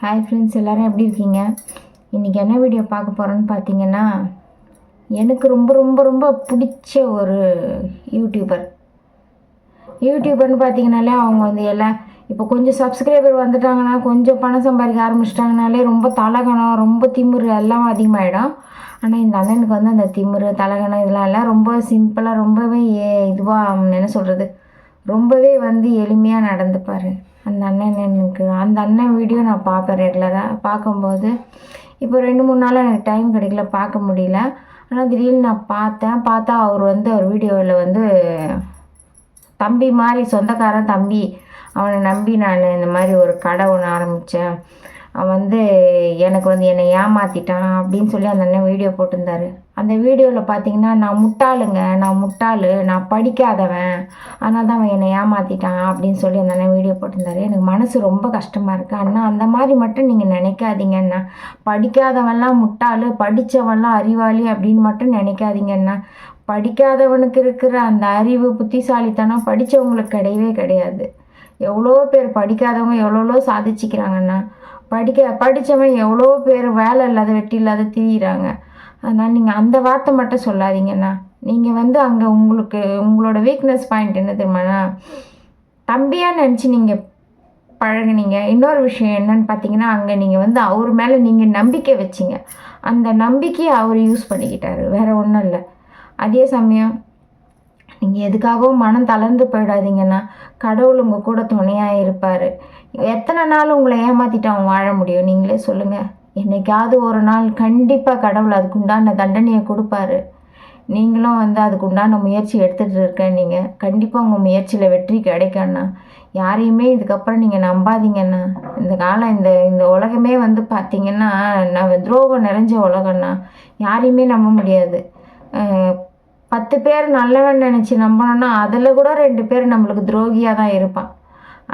Hi friends எல்லோரும் எப்படி இருக்கீங்க? இன்றைக்கி என்ன வீடியோ பார்க்க போகிறோன்னு பார்த்தீங்கன்னா எனக்கு ரொம்ப ரொம்ப ரொம்ப பிடிச்ச ஒரு யூடியூபர் யூடியூபர்னு பார்த்தீங்கனாலே அவங்க வந்து எல்லாம் இப்போ கொஞ்சம் சப்ஸ்கிரைபர் வந்துட்டாங்கன்னா கொஞ்சம் பணம் சம்பாதிக்க ஆரம்பிச்சிட்டாங்கனாலே ரொம்ப தலகணம் ரொம்ப திமிரு எல்லாம் அதிகமாகிடும் ஆனால் இந்த அண்ணனுக்கு வந்து அந்த திமிரு தலகணம் இதெல்லாம் எல்லாம் ரொம்ப சிம்பிளாக ரொம்பவே இதுவாக என்ன சொல்கிறது ரொம்பவே வந்து எளிமையாக நடந்துப்பார். அந்த அண்ணன் எனக்கு அந்த அண்ணன் வீடியோ நான் பார்ப்பேன் ரெகுலராக பார்க்கும்போது இப்போ ரெண்டு மூணு நாளாக எனக்கு டைம் கிடைக்கல பார்க்க முடியல. ஆனால் திடீர்னு நான் பார்த்தேன். பார்த்தா அவர் வந்து அவர் வீடியோவில் வந்து தம்பி மாதிரி சொந்தக்காரன் தம்பி. அவனை நம்பி நான் இந்த மாதிரி ஒரு கடை ஒன்று ஆரம்பித்தேன் அவன் வந்து எனக்கு வந்து என்னை ஏமாற்றிட்டான் அப்படின்னு சொல்லி அந்த அண்ணன் வீடியோ போட்டிருந்தாரு. அந்த வீடியோவில் பார்த்தீங்கன்னா நான் முட்டாளுங்க நான் முட்டாள் நான் படிக்காதவன் அதனால தான் அவன் என்னை ஏமாற்றிட்டான் அப்படின்னு சொல்லி அந்த அண்ணன் வீடியோ போட்டிருந்தாரு. எனக்கு மனசு ரொம்ப கஷ்டமாக இருக்குது அண்ணா அந்த மாதிரி மட்டும் நீங்கள் நினைக்காதீங்க அண்ணா. படிக்காதவன்லாம் முட்டாள் படித்தவன்லாம் அறிவாளி அப்படின்னு மட்டும் நினைக்காதீங்கண்ணா படிக்காதவனுக்கு இருக்கிற அந்த அறிவு புத்திசாலித்தனம் படித்தவங்களுக்கு கிடையவே கிடையாது. எவ்வளோ பேர் படிக்காதவங்க எவ்வளோ சாதிச்சுக்கிறாங்கண்ணா படிக்க படித்தவன் எவ்வளோ பேர் வேலை இல்லாத வெட்டி இல்லாத திரியிறாங்க. அதனால் நீங்கள் அந்த வார்த்தை மட்டும் சொல்லாதீங்கண்ணா. நீங்கள் வந்து அங்கே உங்களுக்கு உங்களோட வீக்னஸ் பாயிண்ட் என்ன தெரியுமாண்ணா தம்பியாக நினச்சி நீங்கள் பழகுனீங்க. இன்னொரு விஷயம் என்னன்னு பார்த்தீங்கன்னா அங்கே நீங்கள் வந்து அவர் மேலே நீங்கள் நம்பிக்கை வச்சிங்க. அந்த நம்பிக்கையை அவர் யூஸ் பண்ணிக்கிட்டாரு. வேறு ஒன்றும் இல்லை. அதே சமயம் நீங்கள் எதுக்காகவும் மனம் தளர்ந்து போயிடாதீங்கன்னா கடவுள் உங்கள் கூட துணையாக இருப்பார். எத்தனை நாள் உங்களை ஏமாற்றிட்டு அவன் வாழ முடியும்? நீங்களே சொல்லுங்கள் என்னைக்காவது ஒரு நாள் கண்டிப்பாக கடவுள் அதுக்கு உண்டான தண்டனையை கொடுப்பாரு. நீங்களும் வந்து அதுக்கு உண்டான முயற்சி எடுத்துகிட்டு இருக்கேன் நீங்கள் கண்டிப்பாக உங்கள் முயற்சியில் வெற்றி கிடைக்கண்ணா யாரையுமே இதுக்கப்புறம் நீங்கள் நம்பாதீங்கண்ணா இந்த காலம் இந்த இந்த உலகமே வந்து பார்த்தீங்கன்னா நான் துரோகம் நிறைஞ்ச உலகண்ணா யாரையுமே நம்ப முடியாது. பத்து பேர் நல்லவன் நினச்சி நம்பணும்னா அதில் கூட ரெண்டு பேர் நம்மளுக்கு துரோகியாக தான் இருப்பான்.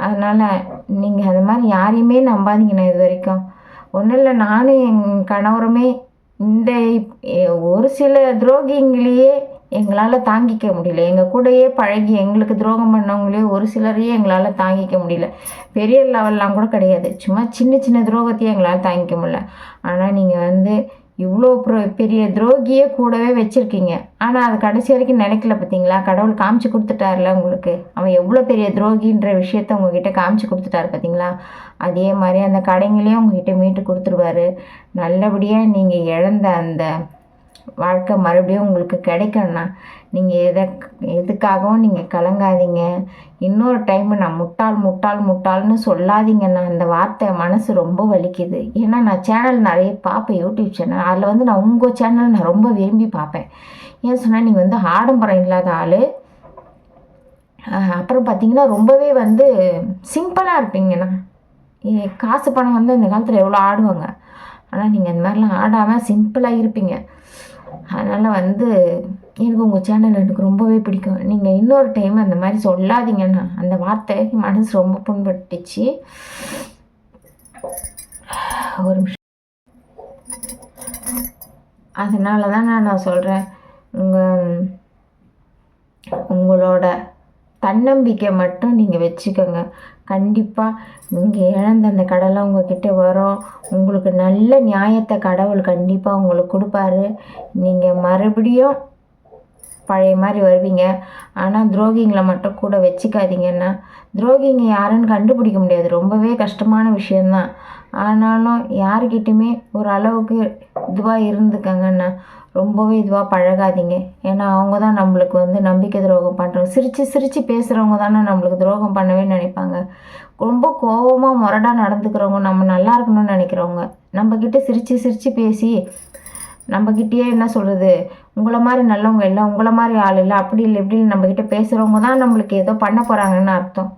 அதனால் நீங்கள் அது மாதிரி யாரையுமே நம்பாதீங்கண்ணா இது வரைக்கும். ஒன்றும் இல்லை நானும் என் கணவருமே இந்த ஒரு சில துரோகிங்களையே எங்களால் தாங்கிக்க முடியல. எங்கள் கூடயே பழகி எங்களுக்கு துரோகம் பண்ணவங்களே ஒரு சிலரையே எங்களால் தாங்கிக்க முடியல. பெரிய லெவல்லாம் கூட கிடையாது. சும்மா சின்ன சின்ன துரோகத்தையே எங்களால் தாங்கிக்க முடியல. ஆனால் நீங்கள் வந்து இவ்வளோ பெரிய துரோகியே கூடவே வச்சுருக்கீங்க. ஆனால் அது கடைசி வரைக்கும் நினைக்கல பார்த்தீங்களா கடவுள் காமிச்சு கொடுத்துட்டாருல உங்களுக்கு. அவன் எவ்வளோ பெரிய துரோகின்ற விஷயத்த உங்ககிட்ட காமிச்சு கொடுத்துட்டாரு பார்த்தீங்களா அதே மாதிரி அந்த கடைங்களையும் உங்ககிட்ட மீட்டு கொடுத்துருவாரு. நல்லபடியாக நீங்கள் இழந்த அந்த வாழ்க்கை மறுபடியும் உங்களுக்கு கிடைக்கணும்னா நீங்கள் எதை எதுக்காகவும் நீங்கள் கலங்காதீங்க. இன்னொரு டைம் நான் முட்டாள் முட்டாள் முட்டாள்னு சொல்லாதீங்கண்ணா. அந்த வார்த்தை மனசு ரொம்ப வலிக்குது. ஏன்னா நான் சேனல் நிறைய பார்ப்பேன் யூடியூப் சேனல் அதில் வந்து நான் உங்கள் சேனல் நான் ரொம்ப விரும்பி பார்ப்பேன். ஏன் சொன்னால் நீங்கள் வந்து ஆடம்பரம் இல்லாத ஆள். அப்புறம் பார்த்தீங்கன்னா ரொம்பவே வந்து சிம்பிளாக இருப்பீங்கண்ணா. காசு பணம் வந்து இந்த காலத்தில் எவ்வளோ ஆடுவாங்க. ஆனால் நீங்கள் இந்த மாதிரிலாம் ஆடாமல் சிம்பிளாக இருப்பீங்க. அதனால் வந்து எனக்கு உங்கள் சேனல் எனக்கு ரொம்பவே பிடிக்கும். நீங்கள் இன்னொரு டைம் அந்த மாதிரி சொல்லாதீங்கண்ணா. அந்த வார்த்தை மனசு ரொம்ப புண்பட்டுச்சு. ஒரு நிமிஷம். அதனால தான் நான் சொல்கிறேன் உங்கள் உங்களோட தன்னம்பிக்கை மட்டும் நீங்கள் வச்சுக்கோங்க. கண்டிப்பாக நீங்கள் இழந்த அந்த கடலை உங்ககிட்ட வரும். உங்களுக்கு நல்ல நியாயத்தை கடவுள் கண்டிப்பாக உங்களுக்கு கொடுப்பாரு. நீங்கள் மறுபடியும் பழைய மாதிரி வருவீங்க. ஆனால் துரோகிங்களை மட்டும் கூட வச்சுக்காதீங்கன்னா துரோகிங்க யாருன்னு கண்டுபிடிக்க முடியாது. ரொம்பவே கஷ்டமான விஷயந்தான் ஆனாலும் யாருக்கிட்டையுமே ஒரு அளவுக்கு இதுவாக இருந்துக்கங்கன்னா ரொம்பவே இதுவாக பழகாதீங்க. ஏன்னா அவங்க தான் நம்மளுக்கு வந்து நம்பிக்கை துரோகம் பண்ணுறோம் சிரித்து சிரித்து பேசுகிறவங்க தானே நம்மளுக்கு துரோகம் பண்ணவே நினைப்பாங்க. ரொம்ப கோபமாக முரடாக நடந்துக்கிறவங்க நம்ம நல்லா இருக்கணும்னு நினைக்கிறவங்க. நம்மக்கிட்ட சிரித்து சிரித்து பேசி நம்மக்கிட்டேயே என்ன சொல்கிறது உங்களை மாதிரி நல்லவங்க இல்லை உங்களை மாதிரி ஆள் இல்லை அப்படி இல்லை இப்படி நம்மக்கிட்ட பேசுகிறவங்க தான் நம்மளுக்கு ஏதோ பண்ண போகிறாங்கன்னு அர்த்தம்.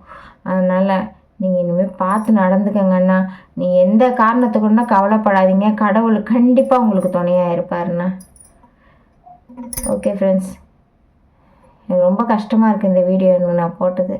அதனால் நீங்கள் இனிமேல் பார்த்து நடந்துக்கங்கண்ணா நீங்கள் எந்த காரணத்துக்குன்னா கவலைப்படாதீங்க. கடவுள் கண்டிப்பாக உங்களுக்கு துணையாக இருப்பாருண்ணா ஓகே ஃப்ரெண்ட்ஸ் எனக்கு ரொம்ப கஷ்டமாக இருக்குது இந்த வீடியோ நான் போட்டது.